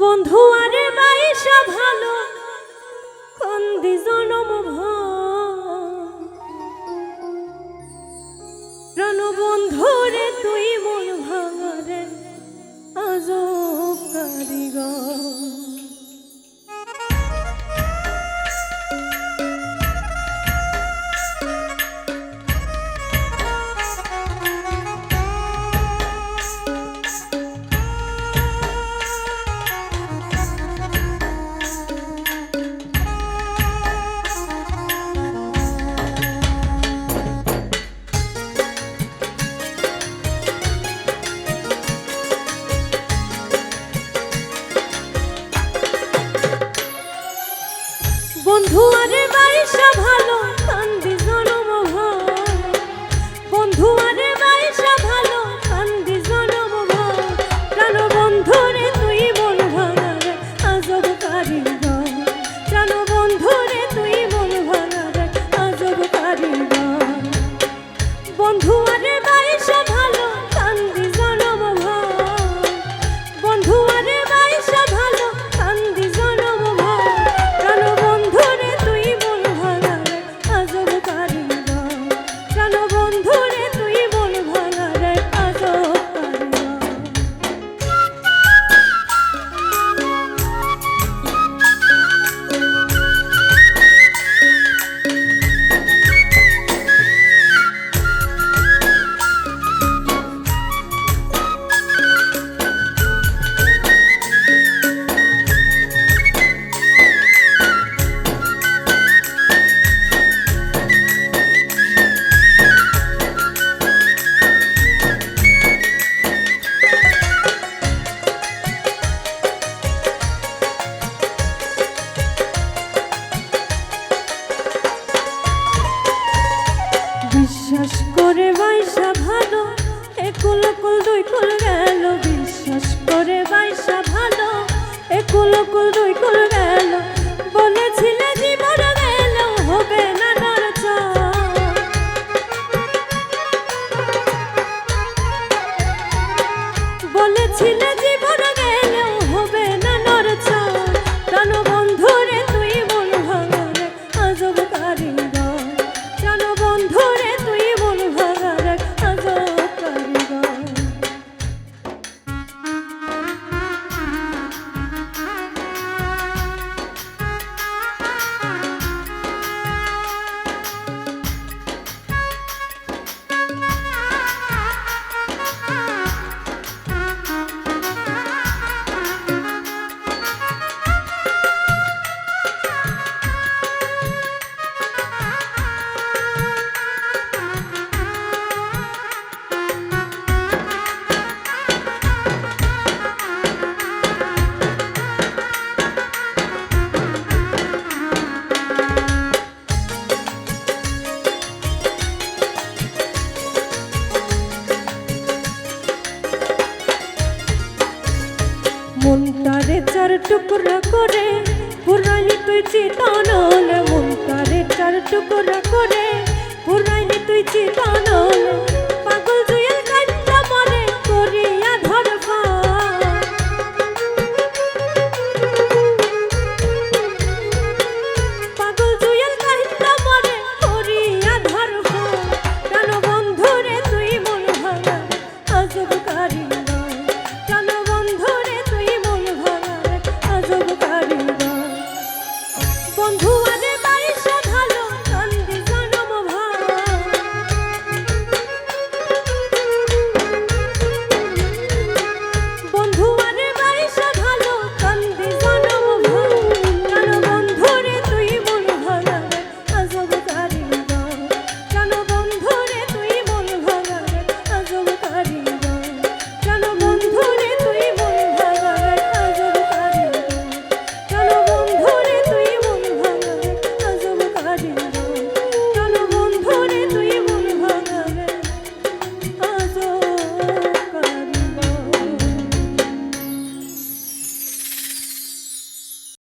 বন্ধু আরে বাইশা ভালো। কন্দি জনম ভালো চার টুকরা করে পুরানি তুই চিতানল মন তারে চার টুকরা করে।